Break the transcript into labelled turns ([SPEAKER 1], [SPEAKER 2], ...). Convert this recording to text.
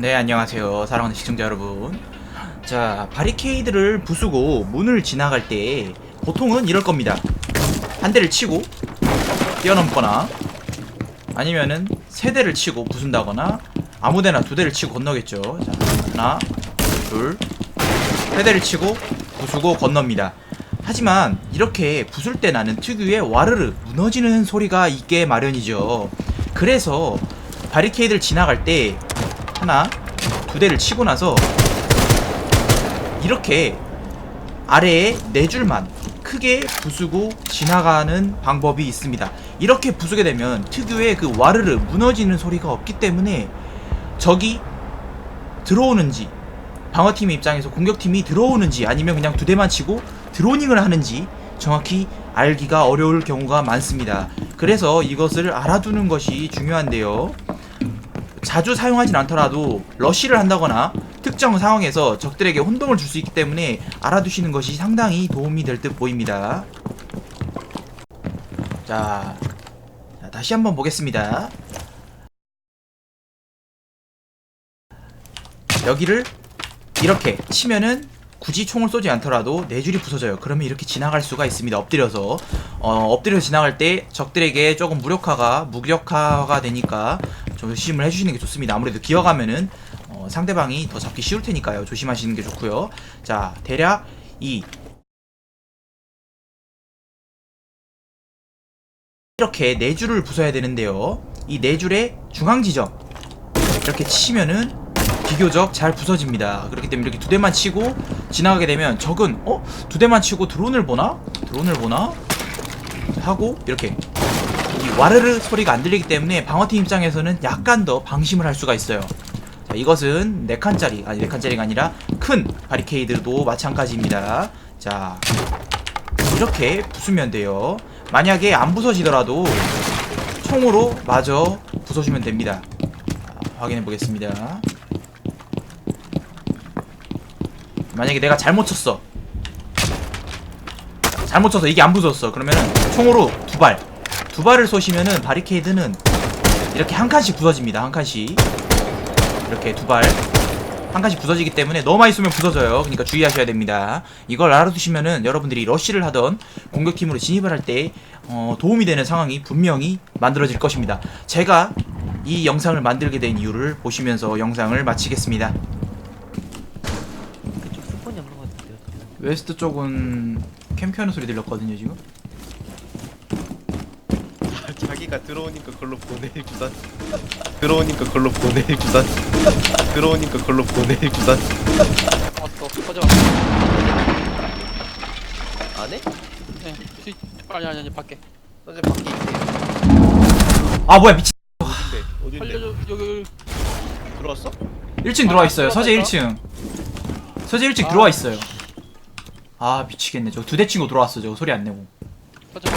[SPEAKER 1] 네 안녕하세요. 사랑하는 시청자 여러분. 자 바리케이드를 부수고 문을 지나갈 때 보통은 이럴 겁니다. 한 대를 치고 뛰어넘거나 아니면은 세 대를 치고 부순다거나 아무데나 두 대를 치고 건너겠죠. 자 하나 둘세 대를 치고 부수고 건넙니다. 하지만 이렇게 부술 때 나는 특유의 와르르 무너지는 소리가 있게 마련이죠. 그래서 바리케이드를 지나갈 때 하나 두 대를 치고 나서 이렇게 아래에 네 줄만 크게 부수고 지나가는 방법이 있습니다. 이렇게 부수게 되면 특유의 그 와르르 무너지는 소리가 없기 때문에 적이 들어오는지 방어팀 입장에서 공격팀이 들어오는지 아니면 그냥 두 대만 치고 드로닝을 하는지 정확히 알기가 어려울 경우가 많습니다. 그래서 이것을 알아두는 것이 중요한데요. 자주 사용하진 않더라도 러쉬를 한다거나 특정 상황에서 적들에게 혼동을 줄 수 있기 때문에 알아두시는 것이 상당히 도움이 될 듯 보입니다. 자, 자, 다시 한번 보겠습니다. 여기를 이렇게 치면은 굳이 총을 쏘지 않더라도 네 줄이 부서져요. 그러면 이렇게 지나갈 수가 있습니다. 엎드려서 어, 엎드려서 지나갈 때 적들에게 조금 무력화가 무력화가 되니까 좀 조심을 해주시는 게 좋습니다. 아무래도 기어가면은 어, 상대방이 더 잡기 쉬울 테니까요. 조심하시는 게 좋고요. 자, 대략 이 이렇게 네 줄을 부숴야 되는데요. 이 네 줄의 중앙 지점 이렇게 치면은 비교적 잘 부서집니다. 그렇기 때문에 이렇게 두 대만 치고 지나가게 되면 적은 어? 두 대만 치고 드론을 보나? 드론을 보나? 하고 이렇게 이 와르르 소리가 안 들리기 때문에 방어팀 입장에서는 약간 더 방심을 할 수가 있어요. 자, 이것은 4칸짜리, 아니 4칸짜리가 아니라 큰 바리케이드도 마찬가지입니다. 자, 이렇게 부수면 돼요. 만약에 안 부서지더라도 총으로 마저 부숴주면 됩니다. 자, 확인해 보겠습니다. 만약에 내가 잘못 쳤어. 잘못 쳐서 이게 안 부서졌어. 그러면은 총으로 두 발. 두 발을 쏘시면은 바리케이드는 이렇게 한 칸씩 부서집니다. 한 칸씩. 이렇게 두 발. 한 칸씩 부서지기 때문에 너무 많이 쏘면 부서져요. 그러니까 주의하셔야 됩니다. 이걸 알아두시면은 여러분들이 러쉬를 하던 공격팀으로 진입을 할때 어, 도움이 되는 상황이 분명히 만들어질 것입니다. 제가 이 영상을 만들게 된 이유를 보시면서 영상을 마치겠습니다. 웨스트 쪽은 캠피하는 소리 들렸거든요 지금.
[SPEAKER 2] 자기가 들어오니까 걸로 보낼 주단 들어오니까 걸로 보낼 주단 들어오니까 걸로 보낼 주단
[SPEAKER 3] 왔어. 꺼져.
[SPEAKER 2] 안 해?
[SPEAKER 3] 네. 시... 아니 아니 아니 밖에.
[SPEAKER 2] 어제 밖에 있대
[SPEAKER 1] 아 뭐야 미친.
[SPEAKER 2] 어딘데 어딘데
[SPEAKER 3] 살려줘 여기 여기.
[SPEAKER 2] 들어왔어?
[SPEAKER 1] 1층 들어와 있어요. 서재
[SPEAKER 3] 들어와
[SPEAKER 1] 1층. 서재 1층
[SPEAKER 2] 아.
[SPEAKER 1] 들어와 있어요. 아 미치겠네. 저두대 친구 들어왔어. 저 소리 안 내고.
[SPEAKER 3] 꺼져.